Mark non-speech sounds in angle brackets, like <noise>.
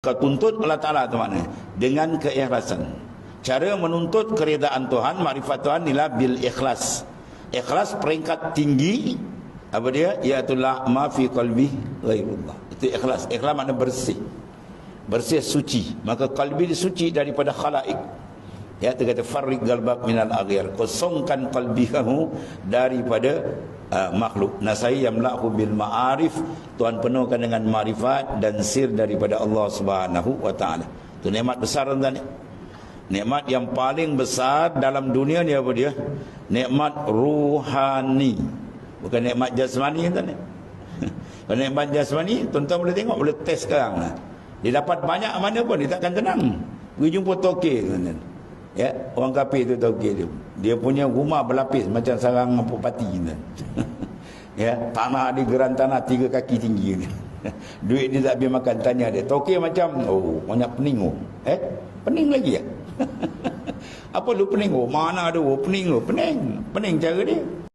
Kau tuntut Allah Ta'ala tu mana? Dengan keikhlasan. Cara menuntut keredaan Tuhan, makrifat Tuhan inilah bil ikhlas. Ikhlas peringkat tinggi. Apa dia? Iaitulah ma fi qalbi ghairullah. Itu ikhlas. Ikhlas makna bersih. Bersih suci. Maka qalbi suci daripada khalaik. Ya, kata farriq galbak minal aghir. Kosongkan qalbi kamu daripada uh, makhluk. Nasai yamla'hu bil ma'arif. Tuhan penuhkan dengan marifat dan sir daripada Allah Subhanahu wa taala. Itu nikmat besar tuan ni. Nikmat yang paling besar dalam dunia ni apa dia? Nikmat ruhani. Bukan nikmat jasmani tuan. <laughs> Kalau nikmat jasmani, tuan-tuan boleh tengok, boleh test sekarang. Dia dapat banyak mana pun, dia takkan tenang. Pergi jumpa toke tuan-tuan. Ya, orang kafir tu tahu dia. Dia punya rumah berlapis macam sarang pati ni. <laughs> ya, tanah di geran tanah tiga kaki tinggi ni. <laughs> Duit dia tak biar makan tanya dia. Toke macam oh banyak pening oh. Eh, pening lagi ya? <laughs> Apa lu pening oh? Mana ada oh pening oh? Pening. Pening cara dia.